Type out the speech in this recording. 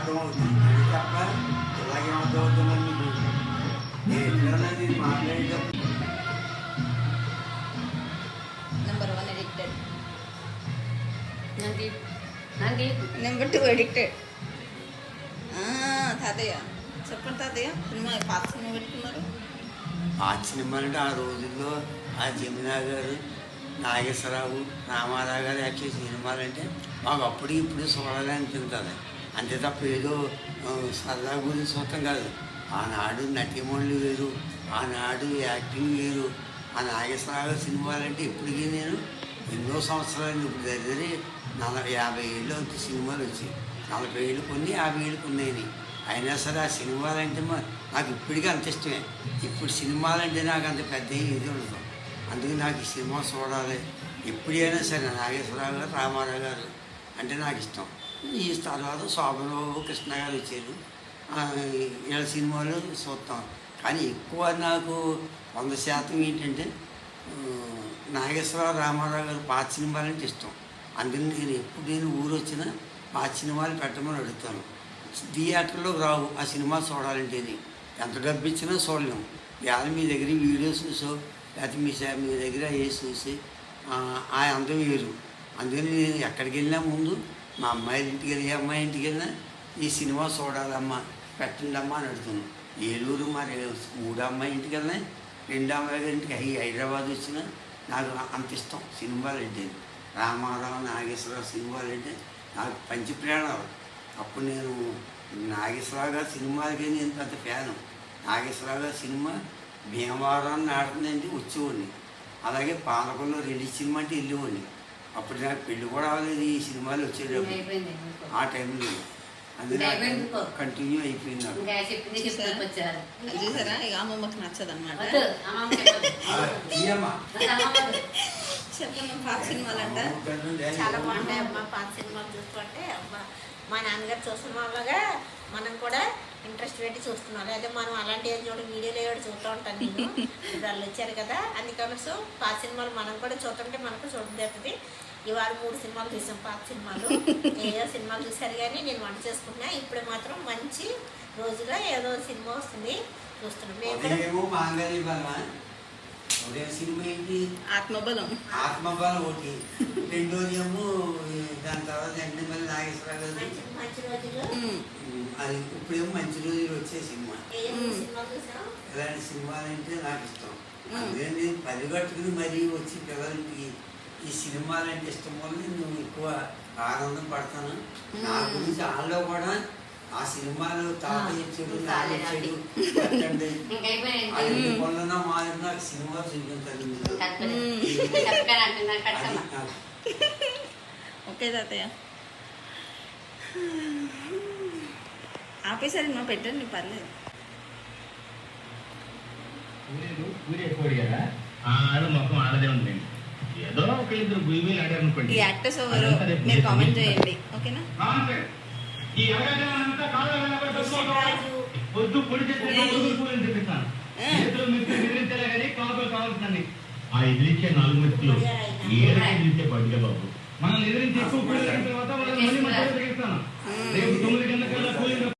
అర్థమవుతుంది తప్ప ఇలాగే అర్థమవుతుందని మీకు నేను ఎప్పుడన్నా నేను మాట్లాడేటప్పుడు నెంబర్ వన్ ఎడిక్టెడ్ నాకు నాకు నెంబర్ టూ ఎడిక్టెడ్ తాతయ్య. చెప్పండి తాతయ్య సినిమా పాత సినిమా పెట్టుకున్నారు? ఆ సినిమా అంటే ఆ రోజుల్లో ఆ జమునా గారు నాగేశ్వరరావు రామారావు గారు యాక్ట్ చేసిన సినిమాలు అంటే మాకు అప్పుడు ఇప్పుడు చూడాలని అనిపింటుంది అంతే తప్ప ఏదో సరదా గురించి చూడటం కాదు. ఆనాడు నటిమణులు వేరు ఆనాడు యాక్టింగ్ వేరు. ఆ నాగేశ్వరరావు సినిమాలంటే ఇప్పటికీ నేను ఎన్నో సంవత్సరాలు ఇప్పుడు దగ్గర నలభై యాభై ఏళ్ళు వచ్చి సినిమాలు వచ్చాయి. నలభై ఏళ్ళు కొన్ని యాభై ఏళ్ళు కొన్నాయి అయినా సరే ఆ సినిమాలంటే మా నాకు ఇప్పటికీ అంత ఇష్టమే. ఇప్పుడు సినిమాలంటే నాకు అంత పెద్ద ఇది ఉండదు. అందుకే నాకు ఈ సినిమా చూడాలి. ఎప్పుడైనా సరే నాగేశ్వరరావు గారు రామారావు గారు అంటే నాకు ఇష్టం. ఈ తర్వాత శోభనబాబు కృష్ణ గారు వచ్చారు వీళ్ళ సినిమాలు చూస్తాం. కానీ ఎక్కువ నాకు వంద శాతం ఏంటంటే నాగేశ్వరరావు రామారావు గారు పాత సినిమాలంటే ఇష్టం. అందుకని నేను ఎప్పుడు నేను ఊరు వచ్చినా పాత సినిమాలు పెట్టమని అడుగుతాను. థియేటర్లో రావు ఆ సినిమా చూడాలంటేది ఎంత డబ్బు ఇచ్చినా చూడలేము వేళ మీ దగ్గర వీడియో చూసో లేకపోతే మీ మీ దగ్గర ఏ చూసి ఆ, ఆ అందం వేరు. అందుకని నేను ఎక్కడికి వెళ్ళినా ముందు మా అమ్మాయి ఇంటికి వెళ్ళి ఏ అమ్మాయి ఇంటికి వెళ్ళినా ఈ సినిమా చూడాలమ్మా పెట్టండమ్మా అని అడుగుతున్నాను ఏలూరు మరి మూడు అమ్మాయి ఇంటికి వెళ్ళినా రెండు అమ్మాయి గారి ఇంటికి హై- హైదరాబాద్ వచ్చిన నాకు అంత ఇష్టం సినిమాలు అంటే. రామారావు నాగేశ్వరరావు సినిమాలు అంటే నాకు పంచి ప్రాణాలు. అప్పుడు నేను నాగేశ్వరరావు గారి సినిమాలకి నేను పెద్ద ఫ్యాను. నాగేశ్వరరావు గారి సినిమా భీమవరం ఆడుతుందంటే వచ్చేవాడిని. అలాగే పాలకొల్లో రెండు సినిమా అంటే వెళ్ళేవాడిని. అప్పుడు నాకు పెళ్ళి కూడా అవ్వలేదు ఈ సినిమాలు వచ్చేటప్పుడు. అయిపోయింది ఆ టైంలో. ఇంకో. కంటిన్యూ అయిపోయింది చూసారా? ఇక అమ్మమ్మకి నచ్చదు. అనమాట. చెప్పండి పాత సినిమాలంట. చాలా బాగుంటాయి అమ్మ పాత సినిమాలు చూస్తుంటే. అమ్మ మా నాన్నగారు చూస్తున్న వాళ్ళగా మనం కూడా ఇంట్రెస్ట్ పెట్టి చూస్తున్నాం అదే మనం అలాంటి చూడ వీడియోలో ఏడు చూస్తూ ఉంటాను నేను. వాళ్ళు వచ్చారు కదా అందుకని సో పాత సినిమాలు మనం కూడా చూస్తుంటే మనకు చూడబోతుంది ఇవాళ మూడు సినిమాలు చూసాం పాత సినిమాలు. ఏదో సినిమాలు చూశారు కానీ నేను వంట చేసుకుంటున్నా ఇప్పుడు మాత్రం మంచి రోజుగా ఏదో సినిమా వస్తుంది చూస్తున్నాం. మేము ఉదయం సినిమా ఏంటి? ఆత్మబలం. ఆత్మబలం ఒకటి. రెండోది ఏమో దాని తర్వాత ఎండి మళ్ళీ నాగేశ్వరరావు. అది ఇప్పుడేమో మంచి రోజులు వచ్చే సినిమా. ఇలాంటి సినిమాలు అంటే నాకు ఇష్టం. అందుకే నేను పరిగెట్టుకుని మరీ వచ్చి పిల్లలకి ఈ సినిమాలు అంటే ఇష్టం వల్ల నేను ఎక్కువ ఆనందం పడతాను. నా. గురించి వాళ్ళలో కూడా ఆ సినిమాలు తాత ఇచ్చాడు అదే ఇచ్చాడు నాకు సినిమా చూపించాలి. ఓకే తాతయ్య. ఆపేసరి మా పెట్టండి పర్లేదు. మొత్తం ఆడదే ఉంది. ఏదో ఆడారు అనుకోండి ఈ యాక్టర్స్ ఎవరు? మీరు కామెంట్ చేయండి. ఓకేనా? ఈ వద్దు పొడి చేస్తే చేతులు మిత్రులు ఎదిరించేలా కానీ కాపులు కావాల్సిందండి ఆ ఎదిరించే నాలుగు మెతుకులు ఏదైనా ఎదిరించే బాబు మనం ఎదిరించి ఎక్కువ తర్వాత వాళ్ళని మళ్ళీ మధ్యలో రేపు తొమ్మిది గంటల